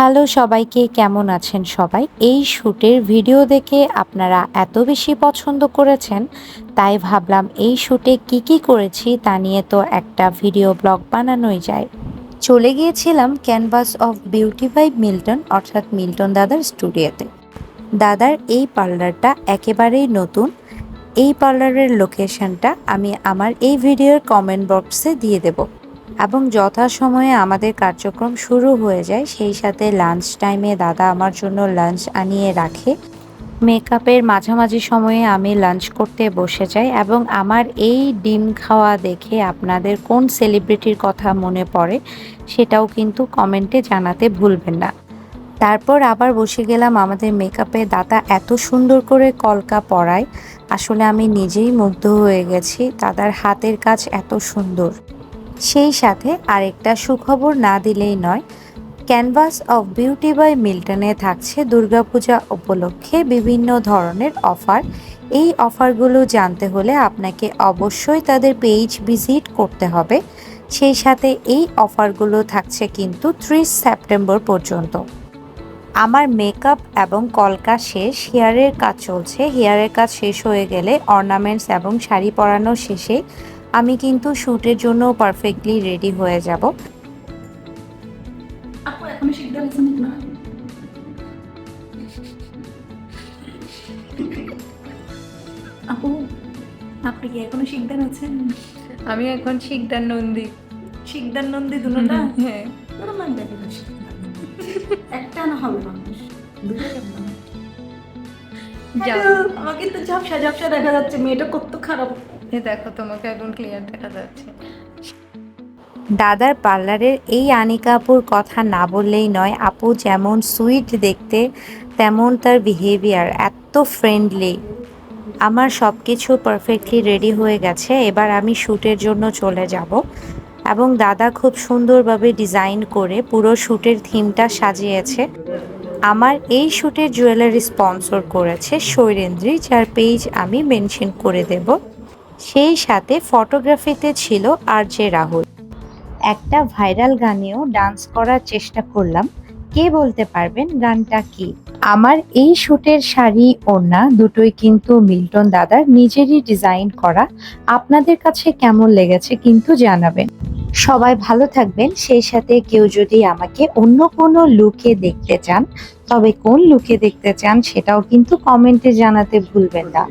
Hello সবাইকে, কেমন আছেন সবাই? এই শ্যুটের ভিডিও দেখে আপনারা এত বেশি পছন্দ করেছেন, তাই ভাবলাম এই শ্যুটে কি কি করেছি তা নিয়ে তো একটা ভিডিও ব্লগ বানানোই যায়। চলে গিয়েছিলাম canvas of beauty by Milton, অর্থাৎ মিল্টন দাদার স্টুডিওতে। দাদার এই পার্লারটা একেবারেই নতুন। এই পার্লারের লোকেশনটা আমি আমার এই ভিডিওর কমেন্ট বক্সে দিয়ে দেবো। এবং যথাসময়ে আমাদের কার্যক্রম শুরু হয়ে যায়, সেই সাথে লাঞ্চ টাইমে দাদা আমার জন্য লাঞ্চ আনিয়ে রাখে। মেকআপের মাঝামাঝি সময়ে আমি লাঞ্চ করতে বসে যাই এবং আমার এই ডিম খাওয়া দেখে আপনাদের কোন সেলিব্রিটির কথা মনে পড়ে সেটাও কিন্তু কমেন্টে জানাতে ভুলবেন না। তারপর আবার বসে গেলাম আমাদের মেকআপে, দাদা এত সুন্দর করে কলকা পরায়, আসলে আমি নিজেই মুগ্ধ হয়ে গেছি, দাদার হাতের কাজ এত সুন্দর। সেই সাথে আরেকটা সুখবর না দিলেই নয়, ক্যানভাস অফ বিউটি বাই মিল্টনে থাকছে দুর্গাপূজা উপলক্ষে বিভিন্ন ধরনের অফার। এই অফারগুলো জানতে হলে আপনাকে অবশ্যই তাদের পেজ ভিজিট করতে হবে। সেই সাথে এই অফারগুলো থাকছে কিন্তু ত্রিশ সেপ্টেম্বর পর্যন্ত। আমার মেকআপ এবং কলকা শেষ, হেয়ারের কাজ চলছে। হেয়ারের কাজ শেষ হয়ে গেলে অর্নামেন্টস এবং শাড়ি পরানো শেষে আমি কিন্তু শ্যুটের জন্য পারফেক্টলি রেডি হয়ে যাব। আপু এখনও শিকদার আছেন না আপু আপনি কি এখনও শিকদার আছেন? আমি এখন শিকদার নন্দী। শিকদার নন্দী দুটোটা? হ্যাঁ। একটা না হবে মানুষ। দুটো আমাকে তো ঝাপসা ঝাপসা দেখা যাচ্ছে মেয়েটা কত খারাপ। এ দেখো তোমাকে এখন ক্লিয়ার দেখা যাচ্ছে। দাদার পার্লারের এই আনিকা আপুর কথা না বললেই নয় আপু যেমন সুইট দেখতে তেমন তার বিহেভিয়ার এত ফ্রেন্ডলি আমার সব কিছু পারফেক্টলি রেডি হয়ে গেছে এবার আমি শ্যুটের জন্য চলে যাব। এবং দাদা খুব সুন্দরভাবে ডিজাইন করে পুরো শ্যুটের থিমটা সাজিয়েছে। আমার এই শ্যুটের জুয়েলারি স্পন্সর করেছে শৈরেন্দ্রী যার পেজ আমি মেনশন করে দেব। সেই সাথে ফটোগ্রাফিতে ছিল আর জে রাহুল। একটা ভাইরাল গানেও ডান্স করার চেষ্টা করলাম। কে বলতে পারবেন গানটা কি? আমার এই শুটের শাড়ি, ওড়না দুটোই কিন্তু মিল্টন দাদার নিজেরই ডিজাইন করা। আপনাদের কাছে কেমন লেগেছে কিন্তু জানাবেন। সবাই ভালো থাকবেন। সেই সাথে কেউ যদি আমাকে অন্য কোনো লুকে দেখতে চান, তবে কোন লুকে দেখতে চান সেটাও কিন্তু কমেন্টে জানাতে ভুলবেন না।